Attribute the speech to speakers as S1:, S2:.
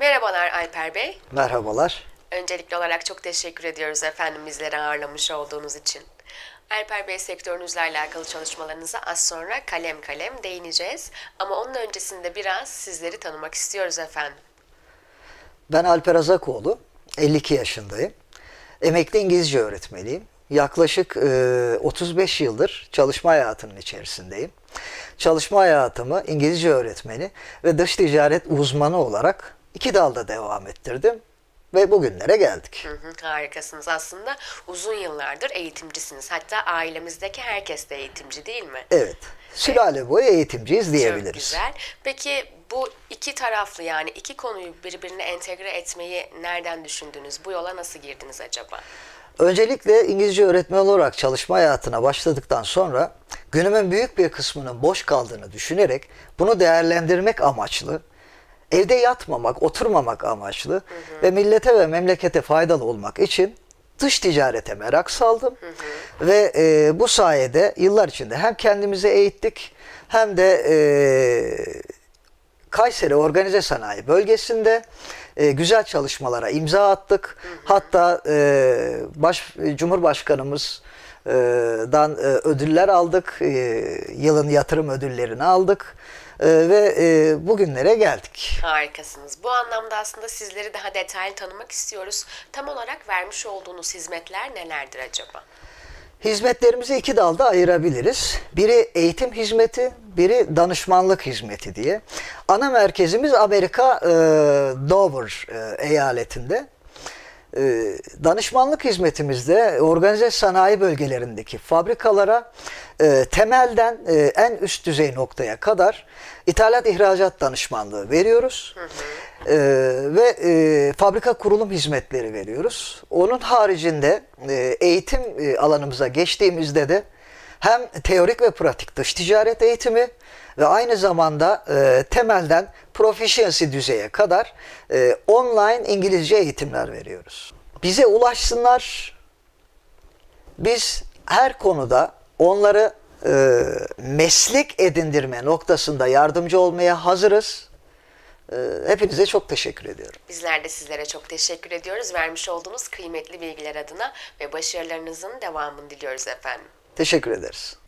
S1: Merhabalar Alper Bey.
S2: Merhabalar.
S1: Öncelikli olarak çok teşekkür ediyoruz efendim bizleri ağırlamış olduğunuz için. Alper Bey sektörünüzle alakalı çalışmalarınıza az sonra kalem kalem değineceğiz. Ama onun öncesinde biraz sizleri tanımak istiyoruz efendim.
S2: Ben Alper Azakoğlu. 52 yaşındayım. Emekli İngilizce öğretmeniyim. Yaklaşık e, 35 yıldır çalışma hayatının içerisindeyim. Çalışma hayatımı İngilizce öğretmeni ve dış ticaret uzmanı olarak iki dalda devam ettirdim ve bugünlere geldik.
S1: Hı hı, harikasınız aslında. Uzun yıllardır eğitimcisiniz. Hatta ailemizdeki herkes de eğitimci değil mi?
S2: Evet, sülale boyu eğitimciyiz
S1: Çok
S2: diyebiliriz.
S1: güzel. Peki bu iki taraflı yani iki konuyu birbirine entegre etmeyi nereden düşündünüz? Bu yola nasıl girdiniz acaba?
S2: Öncelikle İngilizce öğretmen olarak çalışma hayatına başladıktan sonra günümün büyük bir kısmının boş kaldığını düşünerek bunu değerlendirmek amaçlı, evde yatmamak, oturmamak amaçlı ve millete ve memlekete faydalı olmak için dış ticarete merak saldım. Ve e, bu sayede yıllar içinde hem kendimizi eğittik hem de e, Kayseri Organize Sanayi Bölgesi'nde e, güzel çalışmalara imza attık. Hatta e, baş Cumhurbaşkanımızdan e, ödüller aldık. Yılın yatırım ödüllerini aldık. Ve e, bugünlere geldik.
S1: Harikasınız. Bu anlamda aslında sizleri daha detaylı tanımak istiyoruz. Tam olarak vermiş olduğunuz hizmetler nelerdir acaba?
S2: Hizmetlerimizi iki dalda ayırabiliriz. Biri eğitim hizmeti, biri danışmanlık hizmeti diye. Ana merkezimiz Amerika e, Dover e, eyaletinde. E, danışmanlık hizmetimizde organize sanayi bölgelerindeki fabrikalara e, temelden e, en üst düzey noktaya kadar ithalat ihracat danışmanlığı veriyoruz. E, ve e, fabrika kurulum hizmetleri veriyoruz. Onun haricinde e, eğitim e, alanımıza geçtiğimizde de hem teorik ve pratik dış ticaret eğitimi ve aynı zamanda e, temelden proficiency düzeye kadar e, online İngilizce eğitimler veriyoruz. Bize ulaşsınlar. Biz her konuda onları e, meslek edindirme noktasında yardımcı olmaya hazırız. E, hepinize çok teşekkür ediyorum.
S1: Bizler de sizlere çok teşekkür ediyoruz. Vermiş olduğunuz kıymetli bilgiler adına ve başarılarınızın devamını diliyoruz efendim.
S2: Teşekkür ederiz.